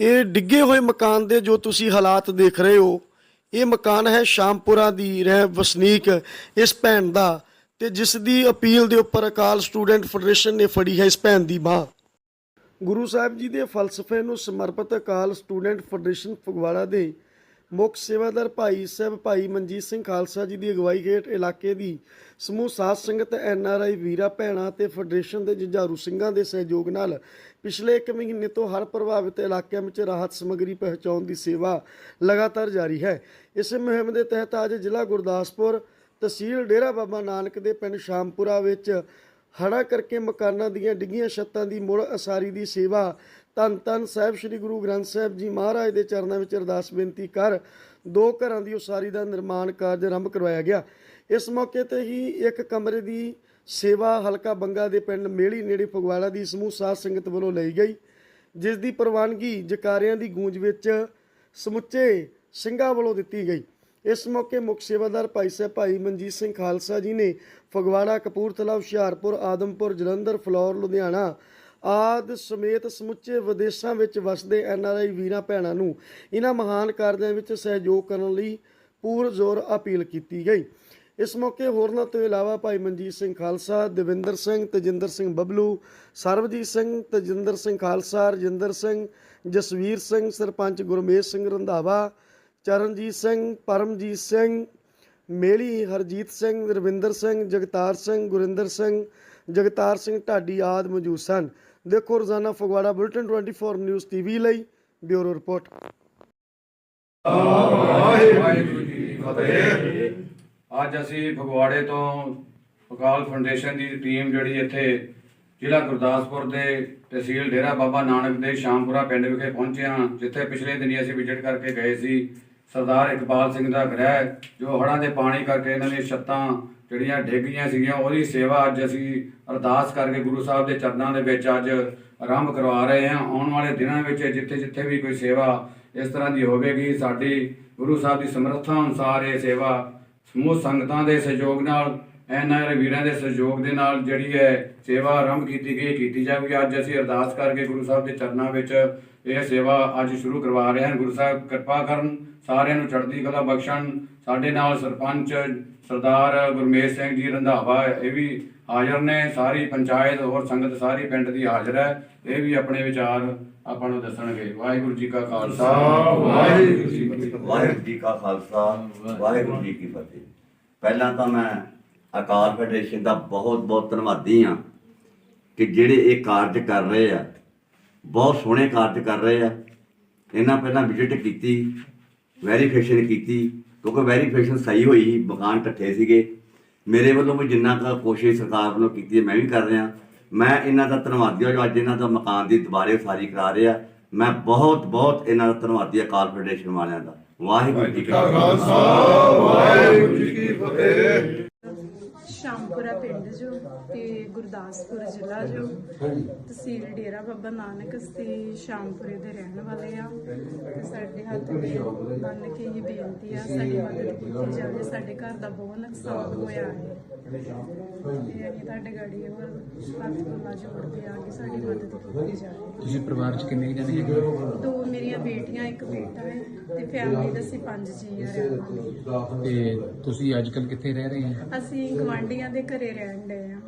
ਇਹ ਡਿੱਗੇ ਹੋਏ ਮਕਾਨ ਦੇ ਜੋ ਤੁਸੀਂ ਹਾਲਾਤ ਦੇਖ ਰਹੇ ਹੋ, ਇਹ ਮਕਾਨ ਹੈ ਸ਼ਾਮਪੁਰਾ ਦੀ, ਰਹਿ ਵਸਨੀਕ ਇਸ ਭੈਣ ਦਾ ਤੇ ਜਿਸ ਦੀ ਅਪੀਲ ਦੇ ਉੱਪਰ ਅਕਾਲ ਸਟੂਡੈਂਟ ਫੈਡਰੇਸ਼ਨ ਨੇ ਫੜੀ ਹੈ ਇਸ ਭੈਣ ਦੀ ਬਾਹ। ਗੁਰੂ ਸਾਹਿਬ ਜੀ ਦੇ ਫਲਸਫੇ ਨੂੰ ਸਮਰਪਿਤ ਅਕਾਲ ਸਟੂਡੈਂਟ ਫੈਡਰੇਸ਼ਨ ਫਗਵਾੜਾ ਦੇ ਮੁੱਖ ਸੇਵਾਦਾਰ ਭਾਈ ਸਾਹਿਬ, ਭਾਈ ਮਨਜੀਤ ਸਿੰਘ ਖਾਲਸਾ ਜੀ ਦੀ ਅਗਵਾਈ ਹੇਠ ਇਲਾਕੇ ਦੀ ਸਮੂਹ ਸਾਧ ਸੰਗਤ ਐਨ ਆਰ ਆਈ ਵੀਰਾ ਭੈਣਾਂ ਤੇ ਫੈਡਰੇਸ਼ਨ ਦੇ ਜੁਝਾਰੂ ਸਿੰਘਾਂ ਦੇ ਸਹਿਯੋਗ ਨਾਲ ਪਿਛਲੇ 1 ਮਹੀਨੇ ਤੋਂ ਹਰ ਪ੍ਰਭਾਵਿਤ ਇਲਾਕਿਆਂ ਵਿੱਚ ਰਾਹਤ ਸਮੱਗਰੀ ਪਹੁੰਚਾਉਣ ਦੀ ਸੇਵਾ ਲਗਾਤਾਰ ਜਾਰੀ ਹੈ। ਇਸ ਮੁਹਿੰਮ ਦੇ ਤਹਿਤ ਅੱਜ ਜ਼ਿਲ੍ਹਾ ਗੁਰਦਾਸਪੁਰ ਤਹਿਸੀਲ ਡੇਰਾ ਬਾਬਾ ਨਾਨਕ ਦੇ ਪਿੰਡ ਸ਼ਾਮਪੁਰਾ ਵਿੱਚ ਹੜਾ ਕਰਕੇ ਮਕਾਨਾਂ ਦੀਆਂ ਡਿੱਗੀਆਂ ਛੱਤਾਂ ਦੀ ਮੁੜ ਅਸਾਰੀ ਦੀ ਸੇਵਾ ਧੰਨ ਧੰਨ ਸਾਹਿਬ, ਸ੍ਰੀ ਗੁਰੂ ਗ੍ਰੰਥ ਸਾਹਿਬ ਜੀ ਮਹਾਰਾਜ ਦੇ ਚਰਨਾਂ ਵਿੱਚ ਅਰਦਾਸ ਬੇਨਤੀ ਕਰ, ਦੋ ਘਰਾਂ ਦੀ ਉਸਾਰੀ ਦਾ ਨਿਰਮਾਣ ਕਾਰਜ ਆਰੰਭ ਕਰਵਾਇਆ ਗਿਆ। ਇਸ ਮੌਕੇ ਤੇ ਹੀ ਇੱਕ ਕਮਰੇ ਦੀ ਸੇਵਾ ਹਲਕਾ ਬੰਗਾ ਦੇ ਪਿੰਡ ਮੇਲੀ ਨੇੜੇ ਫਗਵਾੜਾ ਦੀ ਸਮੂਹ ਸਾਧ ਸੰਗਤ ਵੱਲੋਂ ਲਈ ਗਈ, ਜਿਸ ਦੀ ਪ੍ਰਵਾਨਗੀ ਜਕਾਰਿਆਂ ਦੀ ਗੂੰਜ ਵਿੱਚ ਸਮੁੱਚੇ ਸਿੰਘਾਂ ਵੱਲੋਂ ਦਿੱਤੀ ਗਈ। ਇਸ ਮੌਕੇ ਮੁੱਖ ਸੇਵਾਦਾਰ ਭਾਈ ਸਾਹਿਬ ਭਾਈ ਮਨਜੀਤ ਸਿੰਘ ਖਾਲਸਾ ਜੀ ਨੇ ਫਗਵਾੜਾ, ਕਪੂਰਥਲਾ, ਹੁਸ਼ਿਆਰਪੁਰ, ਆਦਮਪੁਰ, ਜਲੰਧਰ, ਫਲੌਰ, ਲੁਧਿਆਣਾ ਆਦ ਸਮੇਤ ਸਮੁੱਚੇ ਵਿਦੇਸ਼ਾਂ ਵਿੱਚ ਵਸਦੇ ਐਨ ਆਰ ਆਈ ਵੀਰਾਂ ਭੈਣਾਂ ਨੂੰ ਇਹਨਾਂ ਮਹਾਨ ਕਾਰਜਾਂ ਵਿੱਚ ਸਹਿਯੋਗ ਕਰਨ ਲਈ ਪੂਰ ਜ਼ੋਰ ਅਪੀਲ ਕੀਤੀ ਗਈ। ਇਸ ਮੌਕੇ ਹੋਰਨਾਂ ਤੋਂ ਇਲਾਵਾ ਭਾਈ ਮਨਜੀਤ ਸਿੰਘ ਖਾਲਸਾ, ਦਵਿੰਦਰ ਸਿੰਘ, ਤਜਿੰਦਰ ਸਿੰਘ ਬਬਲੂ, ਸਰਬਜੀਤ ਸਿੰਘ, ਤਜਿੰਦਰ ਸਿੰਘ ਖਾਲਸਾ, ਰਜਿੰਦਰ ਸਿੰਘ, ਜਸਵੀਰ ਸਿੰਘ, ਸਰਪੰਚ ਗੁਰਮੇਸ਼ ਸਿੰਘ ਰੰਧਾਵਾ, ਚਰਨਜੀਤ ਸਿੰਘ, ਪਰਮਜੀਤ ਸਿੰਘ, ਮੇਲੀ ਹਰਜੀਤ ਸਿੰਘ, ਰਵਿੰਦਰ ਸਿੰਘ, ਜਗਤਾਰ ਸਿੰਘ, ਗੁਰਿੰਦਰ ਸਿੰਘ ਜਗਤਾਰ ਸਿੰਘ ਢਾਡੀ ਆਦ ਮੌਜੂਦ ਸਨ। ਦੇਖੋ ਰੋਜ਼ਾਨਾ ਫਗਵਾੜਾ ਬੁਲਟਨ 24 ਨਿਊਜ਼ ਟੀਵੀ ਲਈ ਬਿਊਰੋ ਰਿਪੋਰਟ। ਵਾਹਿਗੁਰੂ ਜੀ ਕੀ ਫਤਿਹ। ਅੱਜ ਅਸੀਂ ਫਗਵਾੜੇ ਤੋਂ ਅਕਾਲ ਫਾਊਂਡੇਸ਼ਨ ਦੀ ਟੀਮ ਜਿਹੜੀ ਇੱਥੇ ਜ਼ਿਲ੍ਹਾ ਗੁਰਦਾਸਪੁਰ ਦੇ ਤਹਿਸੀਲ ਡੇਰਾ ਬਾਬਾ ਨਾਨਕ ਦੇ ਸ਼ਾਮਪੁਰਾ ਪਿੰਡ ਵਿਖੇ ਪਹੁੰਚੇ ਹਾਂ, ਜਿੱਥੇ ਪਿਛਲੇ ਦਿਨੀ ਅਸੀਂ ਵਿਜ਼ਿਟ ਕਰਕੇ ਗਏ ਸੀ। ਸਰਦਾਰ ਇਕਬਾਲ ਸਿੰਘ ਦਾ ਗ੍ਰਹਿ, ਜੋ ਹੜ੍ਹਾਂ ਦੇ ਪਾਣੀ ਕਰਕੇ ਇਹਨਾਂ ਦੀਆਂ ਛੱਤਾਂ ਜਿਹੜੀਆਂ ਡਿੱਗ ਸੀਗੀਆਂ, ਉਹਦੀ ਸੇਵਾ ਅੱਜ ਅਸੀਂ ਅਰਦਾਸ ਕਰਕੇ ਗੁਰੂ ਸਾਹਿਬ ਦੇ ਚਰਨਾਂ ਦੇ ਵਿੱਚ ਅੱਜ ਆਰੰਭ ਕਰਵਾ ਰਹੇ ਹਾਂ। ਆਉਣ ਵਾਲੇ ਦਿਨਾਂ ਵਿੱਚ ਜਿੱਥੇ ਜਿੱਥੇ ਵੀ ਕੋਈ ਸੇਵਾ ਇਸ ਤਰ੍ਹਾਂ ਦੀ ਹੋਵੇਗੀ, ਸਾਡੀ ਗੁਰੂ ਸਾਹਿਬ ਦੀ ਸਮਰੱਥਾ ਅਨੁਸਾਰ ਇਹ ਸੇਵਾ ਸਮੂਹ ਸੰਗਤਾਂ ਦੇ ਸਹਿਯੋਗ ਨਾਲ ਐਨਆਰ ਵੀਰਾਂ ਦੇ ਸਹਿਯੋਗ ਦੇ ਨਾਲ ਜਿਹੜੀ ਹੈ ਸੇਵਾ ਆਰੰਭ ਕੀਤੀ ਗਈ ਕੀਤੀ ਜਾਵੇਗੀ ਅੱਜ ਅਸੀਂ ਅਰਦਾਸ ਕਰਕੇ ਗੁਰੂ ਸਾਹਿਬ ਦੇ ਚਰਨਾਂ ਵਿੱਚ ਇਹ ਸੇਵਾ ਅੱਜ ਸ਼ੁਰੂ ਕਰਵਾ ਰਹੇ ਹਾਂ। ਗੁਰੂ ਸਾਹਿਬ ਕਿਰਪਾ ਕਰਨ, ਸਾਰਿਆਂ ਨੂੰ ਚੜ੍ਹਦੀ ਕਲਾ ਬਖਸ਼ਣ ਸਾਡੇ ਨਾਲ ਸਰਪੰਚ ਸਰਦਾਰ ਗੁਰਮੇਸ਼ ਸਿੰਘ ਜੀ ਰੰਧਾਵਾ ਇਹ ਵੀ ਹਾਜ਼ਰ ਨੇ। ਸਾਰੀ ਪੰਚਾਇਤ ਹੋਰ ਸੰਗਤ ਸਾਰੀ ਪਿੰਡ ਦੀ ਹਾਜ਼ਰ ਹੈ। ਇਹ ਵੀ ਆਪਣੇ ਵਿਚਾਰ ਆਪਾਂ ਨੂੰ ਦੱਸਣਗੇ। ਵਾਹਿਗੁਰੂ ਜੀ ਕਾ ਖਾਲਸਾ। ਵਾਹਿਗੁਰੂ ਜੀ ਕੀ ਫਤਿਹ। ਵਾਹਿਗੁਰੂ ਜੀ ਕਾ ਖਾਲਸਾ। ਵਾਹਿਗੁਰੂ ਜੀ ਕੀ ਫਤਿਹ। ਪਹਿਲਾਂ ਤਾਂ ਮੈਂ ਅਕਾਲ ਫੈਡਰੇਸ਼ਨ ਦਾ ਬਹੁਤ ਬਹੁਤ ਧੰਨਵਾਦੀ ਹਾਂ ਕਿ ਜਿਹੜੇ ਇਹ ਕਾਰਜ ਕਰ ਰਹੇ ਆ ਬਹੁਤ ਸੋਹਣੇ ਕਾਰਜ ਕਰ ਰਹੇ ਆ। ਇਹਨਾਂ ਪਹਿਲਾਂ ਵਿਜ਼ਿਟ ਕੀਤੀ ਵੈਰੀਫਿਕੇਸ਼ਨ ਕੀਤੀ ਕਿਉਂਕਿ ਵੈਰੀਫਿਕੇਸ਼ਨ ਸਹੀ ਹੋਈ ਮਕਾਨ ਇਕੱਠੇ ਸੀਗੇ। ਮੇਰੇ ਵੱਲੋਂ ਵੀ ਜਿੰਨਾ ਕੁ ਕੋਸ਼ਿਸ਼ ਸਰਕਾਰ ਵੱਲੋਂ ਕੀਤੀ ਹੈ ਮੈਂ ਵੀ ਕਰ ਰਿਹਾ। ਮੈਂ ਇਹਨਾਂ ਦਾ ਧੰਨਵਾਦੀ ਹਾਂ ਜੋ ਅੱਜ ਇਹਨਾਂ ਦਾ ਮਕਾਨ ਦੀ ਦੁਬਾਰੇ ਉਸਾਰੀ ਕਰਾ ਰਹੇ ਆ। ਮੈਂ ਬਹੁਤ ਬਹੁਤ ਇਹਨਾਂ ਦਾ ਧੰਨਵਾਦੀ ਹਾਂ ਅਕਾਲ ਫੈਡਰੇਸ਼ਨ ਵਾਲਿਆਂ ਦਾ। ਵਾਹਿਗੁਰੂ ਜੀ ਕਾ ਖਾਲਸਾ ਵਾਹਿਗੁਰੂ ਜੀ ਕੀ ਫਤਿਹ। ਸ਼ਾਮਪੁਰਾ ਪਿੰਡ ਜੋ ਤੇ ਗੁਰਦਾਸਪੁਰ ਜ਼ਿਲ੍ਹਾ ਜੋ ਤਹਿਸੀਲ ਡੇਰਾ ਬਾਬਾ ਨਾਨਕ ਤੇ ਸ਼ਾਮਪੁਰੇ ਦੇ ਰਹਿਣ ਵਾਲੇ ਆ। ਹੱਥ ਦੇ ਬੰਨ ਕੇ ਹੀ ਬੇਨਤੀ ਆ ਸਾਡੀ ਮਦਦ ਕੀਤੀ ਜਾਵੇ ਸਾਡੇ ਘਰ ਦਾ ਬਹੁਤ ਨੁਕਸਾਨ ਹੋਇਆ। ਹੈ ਤੇ ਅਸੀਂ ਤੁਹਾਡੇ ਗਾੜੀ ਹੋਰ ਹੱਥ ਬੰਨਾ ਜੋੜਦੇ ਆ ਕਿ ਸਾਡੀ ਮਦਦ ਕੀਤੀ ਜਾਵੇ। ਤੁਸੀਂ ਪਰਿਵਾਰ ਚ ਕਿੰਨੇ ਜਣੇ ਹੈਗੇ? ਦੋ ਮੇਰੀਆਂ ਬੇਟੀਆਂ ਇੱਕ ਬੇਟਾ ਹੈ ਤੇ ਫੈਮਿਲੀ ਦੇ ਅਸੀਂ ਪੰਜ ਜੀ ਆ ਵਾਲੇ। ਤੇ ਤੁਸੀਂ ਅੱਜ ਕੱਲ ਕਿੱਥੇ ਰਹਿ ਰਹੇ ਹੋ? ਅਸੀਂ ਗਵਾਂਢੀਆਂ ਦੇ ਘਰੇ ਰਹਿਣ ਡਏ ਆ।